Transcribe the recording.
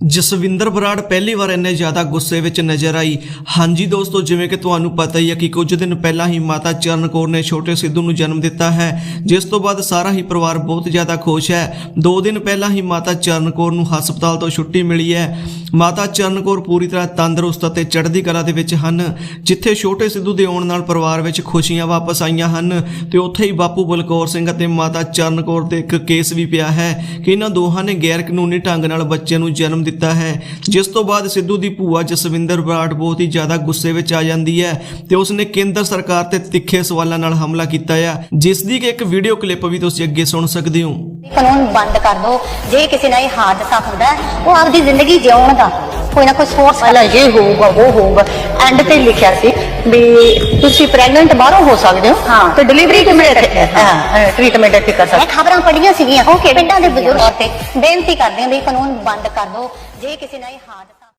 ਜਸਵਿੰਦਰ ਬਰਾੜ ਪਹਿਲੀ ਵਾਰ ਇੰਨੇ ਜ਼ਿਆਦਾ ਗੁੱਸੇ ਵਿੱਚ ਨਜ਼ਰ ਆਈ। ਹਾਂਜੀ ਦੋਸਤੋ, ਜਿਵੇਂ ਕਿ ਤੁਹਾਨੂੰ ਪਤਾ ਹੀ ਹੈ ਕਿ ਕੁਝ ਦਿਨ ਪਹਿਲਾਂ ਹੀ ਮਾਤਾ ਚਰਨ ਕੌਰ ਨੇ ਛੋਟੇ ਸਿੱਧੂ ਨੂੰ ਜਨਮ ਦਿੱਤਾ ਹੈ, ਜਿਸ ਤੋਂ ਬਾਅਦ ਸਾਰਾ ਹੀ ਪਰਿਵਾਰ ਬਹੁਤ ਜ਼ਿਆਦਾ ਖੁਸ਼ ਹੈ। ਦੋ ਦਿਨ ਪਹਿਲਾਂ ਹੀ ਮਾਤਾ ਚਰਨ ਕੌਰ ਨੂੰ ਹਸਪਤਾਲ ਤੋਂ ਛੁੱਟੀ ਮਿਲੀ ਹੈ। ਮਾਤਾ ਚਰਨ ਕੌਰ ਪੂਰੀ ਤਰ੍ਹਾਂ ਤੰਦਰੁਸਤ ਅਤੇ ਚੜ੍ਹਦੀ ਕਲਾ ਦੇ ਵਿੱਚ ਹਨ, ਜਿੱਥੇ ਛੋਟੇ ਸਿੱਧੂ ਦੇ ਆਉਣ ਨਾਲ ਪਰਿਵਾਰ ਵਿੱਚ ਖੁਸ਼ੀਆਂ ਵਾਪਸ ਆਈਆਂ ਹਨ ਤੇ ਉੱਥੇ ਹੀ ਬਾਪੂ ਬਲਕੌਰ ਸਿੰਘ ਅਤੇ ਮਾਤਾ ਚਰਨ ਕੌਰ ਤੇ ਇੱਕ ਕੇਸ ਵੀ ਪਿਆ ਹੈ ਕਿ ਇਹਨਾਂ ਦੋਹਾਂ ਨੇ ਗੈਰ ਕਾਨੂੰਨੀ ਢੰਗ ਨਾਲ ਬੱਚੇ ਨੂੰ ਜਨਮ ਦਿੱਤਾ ਹੈ। ਜਿਸ ਤੋਂ ਬਾਅਦ ਸਿੱਧੂ ਦੀ ਭੂਆ ਜਸਵਿੰਦਰ ਬਰਾੜ ਬਹੁਤ ਹੀ ਜ਼ਿਆਦਾ ਗੁੱਸੇ ਵਿੱਚ ਆ ਜਾਂਦੀ ਹੈ ਤੇ ਉਸਨੇ ਕੇਂਦਰ ਸਰਕਾਰ ਤੇ ਤਿੱਖੇ ਸਵਾਲਾਂ ਨਾਲ ਹਮਲਾ ਕੀਤਾ ਹੈ ਜਿਸ ਦੀ ਕਿ ਇੱਕ ਵੀਡੀਓ ਕਲਿੱਪ ਵੀ ਤੁਸੀਂ ਅੱਗੇ ਸੁਣ ਸਕਦੇ ਹੋ। ਕਾਨੂੰਨ ਬੰਦ ਕਰ ਦਿਓ ਜੇ ਕਿਸੇ ਨਾਲ ਇਹ ਹਾਦਸਾ ਹੁੰਦਾ, ਉਹ ਆਪਦੀ ਜ਼ਿੰਦਗੀ ਜਿਉਣ ਦਾ। ਕੋਈ ਨਾ ਕੋਈ ਸੋਰਸ ਪਹਿਲਾਂ ਇਹ ਹੋਊਗਾ ਉਹ ਹੋਊਗਾ। ਐਂਡ ਤੇ ਲਿਖਿਆ ਸੀ ਵੀ ਤੁਸੀਂ ਪ੍ਰੈਗਨੈਂਟ ਬਾਹਰੋਂ ਹੋ ਸਕਦੇ ਹੋ। ਤੇ ਡਿਲੀਵਰੀ ਕਿਵੇਂ ਟ੍ਰੀਟਮੈਂਟ ਇੱਥੇ? ਕਰ ਸਕਦੇ। ਖਬਰਾਂ ਪੜੀਆਂ ਸੀਗੀਆਂ ਪਿੰਡਾਂ ਦੇ ਬਜ਼ੁਰਗ ਤੇ ਬੇਨਤੀ ਕਰਦੇ ਹਾਂ ਵੀ ਕਾਨੂੰਨ ਬੰਦ ਕਰ ਦਿਓ। ਜੇ ਕਿਸੇ ਨਾਲ ਇਹ ਹਾਦਸਾ